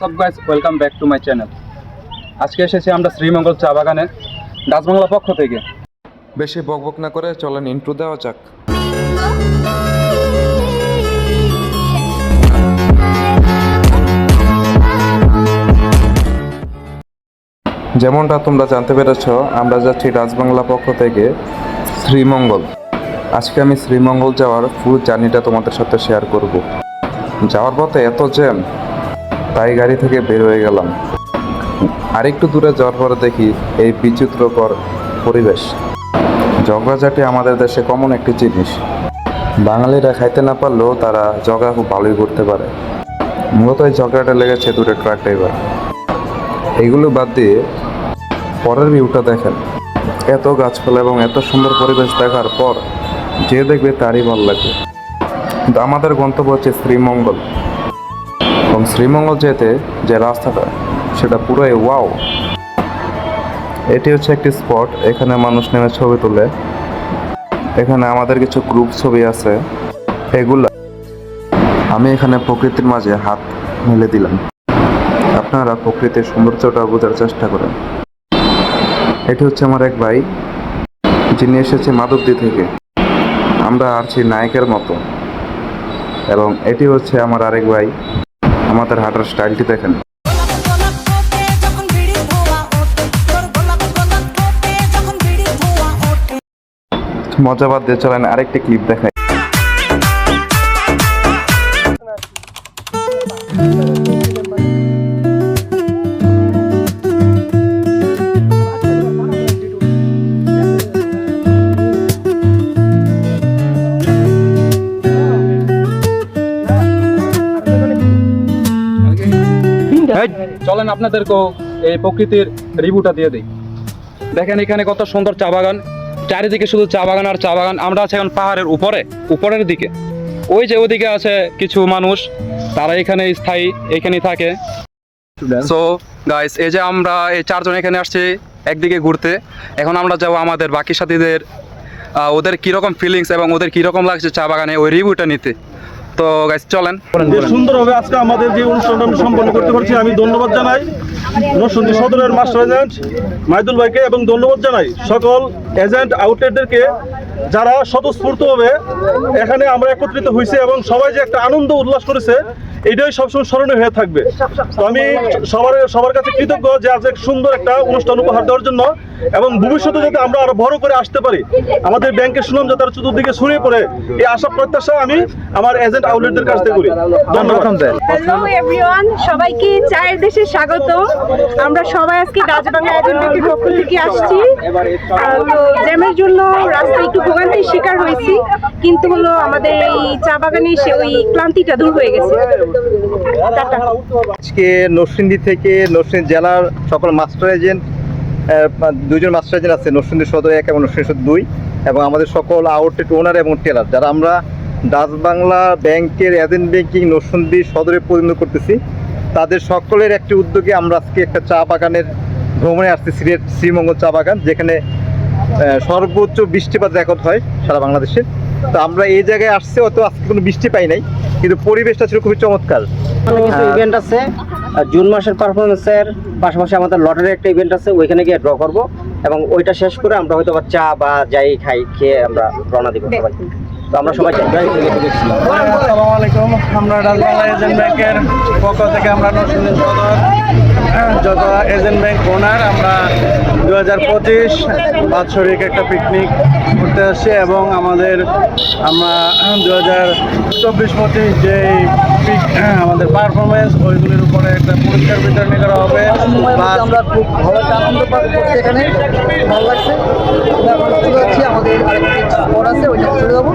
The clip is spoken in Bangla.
সব guys welcome back to my channel আজকে এসেছি আমরা শ্রীমঙ্গল চা বাগানে ডাচবাংলা পক্ষ থেকে। বেশি বকবক না করে চলেন ইন্ট্রো দেওয়া যাক। যেমনটা তোমরা জানতে পেরেছ, আমরা যাচ্ছি রাজবাংলা পক্ষ থেকে শ্রীমঙ্গল। আজকে আমি শ্রীমঙ্গল যাওয়ার ফুল জার্নিটা তোমাদের সাথে শেয়ার করব। যাওয়ার পথে এত জ্যাম তাই গাড়ি থেকে বের হয়ে গেলাম। আরেকটু দূরে যাওয়ার পরে দেখি এই বিচিত্রকর পরিবেশ। ঝগড়াঝাটি আমাদের দেশে কমন একটি জিনিস। বাঙালিরা খাইতে না পারলেও তারা জগা খুব ভালোই করতে পারে। মূলত এই ঝগড়াটা লেগেছে দূরে ট্রাক ড্রাইভার। এইগুলো বাদ দিয়ে পরের ভিউটা দেখেন। এত গাছপালা এবং এত সুন্দর পরিবেশ দেখার পর যে দেখবে তারই ভালো লাগবে। কিন্তু আমাদের গন্তব্য হচ্ছে শ্রীমঙ্গল। এবং শ্রীমঙ্গল যেতে যে রাস্তাটা, সেটা পুরোই ওয়াও এটি হচ্ছে একটি স্পট এখানে মানুষ নেমে ছবি তোলে। এখানে আমাদের কিছু গ্রুপ ছবি আছে। এগুলা আমি এখানে প্রকৃতির মাঝে হাত মেলে দিলাম। আপনারা প্রকৃতির সৌন্দর্যটা বোঝার চেষ্টা করেন। এটি হচ্ছে আমার এক ভাই, যিনি এসেছে মাধবদী থেকে। আমরা আছি নায়কের মতো। এবং এটি হচ্ছে আমার আরেক ভাই। আমাদের হাঁটার স্টাইলটি দেখেন। মজাবাদ দিয়ে চলেন আরেকটি ক্লিপ দেখাই। চলেন আপনাদেরকেও এই প্রকৃতির রিভিউটা দিয়ে দিই। দেখেন এখানে কত সুন্দর চা বাগান। চারিদিকে শুধু চা বাগান আর চা বাগান। আমরা আছি এখন পাহাড়ের উপরে উপরের দিকে। ওই যে ওদিকে আছে কিছু মানুষ তারা এখানে স্থায়ী এখানেই থাকে। সো গাইস এই যে আমরা এই চারজন এখানে আসছি একদিকে ঘুরতে। এখন আমরা যাব আমাদের বাকি সাথীদের ওদের কীরকম ফিলিংস এবং ওদের কীরকম লাগছে চা বাগানে ওই রিভিউটা নিতে। তো গাইস চলেন। সুন্দরভাবে আজকে আমাদের যে অনুষ্ঠানটা আমি সম্পন্ন করতে পারছি আমি ধন্যবাদ জানাই নরসিংদী সদরের মাস্টার এজেন্ট মাইদুল ভাইকে এবং ধন্যবাদ জানাই সকল এজেন্ট আউটলেটদেরকে যারা স্বতঃস্ফূর্তভাবে এখানে আমরা একত্রিত হয়েছে এবং সবাই যে একটা আনন্দ উল্লাস করেছে এটাই সবসময় স্মরণীয় হয়ে থাকবে। তো আমি সবার সবার কাছে কৃতজ্ঞ যে আজ এক সুন্দর একটা অনুষ্ঠান উপহার দেওয়ার জন্য এবং ভবিষ্যতে যাতে আমরা আরও বড় করে আসতে পারি আমাদের ব্যাংকের সুনাম যাতে চতুর্দিকে ছড়িয়ে পড়ে এই আশা প্রত্যাশা আমি আমার এজেন্ট আউটলেটদের কাছ থেকে করি। ধন্যবাদ। হ্যালো এভরিওয়ান সবাইকে চায়ের দেশে স্বাগত। আমরা সবাই আজকে রাজবাংলা এজেন্টের পক্ষ থেকে আসছি। তো জ্যামের জন্য রাস্তায় একটু ভোগান্তির শিকার হয়েছি কিন্তু হলো আমাদের এই চা বাগানে এসে ওই ক্লান্তিটা দূর হয়ে গেছে। আজকে নরসিংদী থেকে নরসিংদী জেলার সকল মাস্টার এজেন্ট দুজন মাস্টার এজেন্ট আছে নরসিংদী সদর এক এবং নরসিংদী সদর দুই এবং আমাদের সকল আউটলেট ওনার এবং টেলার যারা আমরা ডাচ বাংলা ব্যাংকের এজেন্ট ব্যাংকিং নরসিংদী সদরে পরিণত করতেছি তাদের সকলের একটি উদ্যোগে আমরা আজকে একটা চা বাগানের ভ্রমণে আসছি সিলেট শ্রীমঙ্গল চা বাগান যেখানে সর্বোচ্চ বৃষ্টিপাত রেকর্ড হয় সারা বাংলাদেশে। তো আমরা এই জায়গায় আসছে অত আজকে কোনো বৃষ্টি পাই নাই কিন্তু পরিবেশটা ছিল খুবই চমৎকার। কিছু ইভেন্ট আছে জুন মাসের পারফরমেন্সের পাশাপাশি আমাদের লটারির একটা ইভেন্ট আছে, ওইখানে গিয়ে ড্র করব এবং ওইটা শেষ করে আমরা হয়তো চা বা যাই খাই, খেয়ে আমরা রওনা দিব সবাই তো আমরা সবাই আসসালামু আলাইকুম, আমরা এজেন্ট ব্যাংকের পক্ষ থেকে আমরা নরসিংদী যত এজেন্ট ব্যাংক ওনার, আমরা দু হাজার পঁচিশ বাৎসরিক একটা পিকনিক করতে আসছি এবং আমাদের, আমরা দু হাজার চব্বিশ পঁচিশ যেই পিক আমাদের পারফরমেন্স ওইগুলির উপরে একটা পুরস্কার বিতরণী করা হবে। আমরা খুব ভালো একটা আনন্দ এখানে। ভালো লাগছে। আমাদের আছে, ওইটা চলে যাব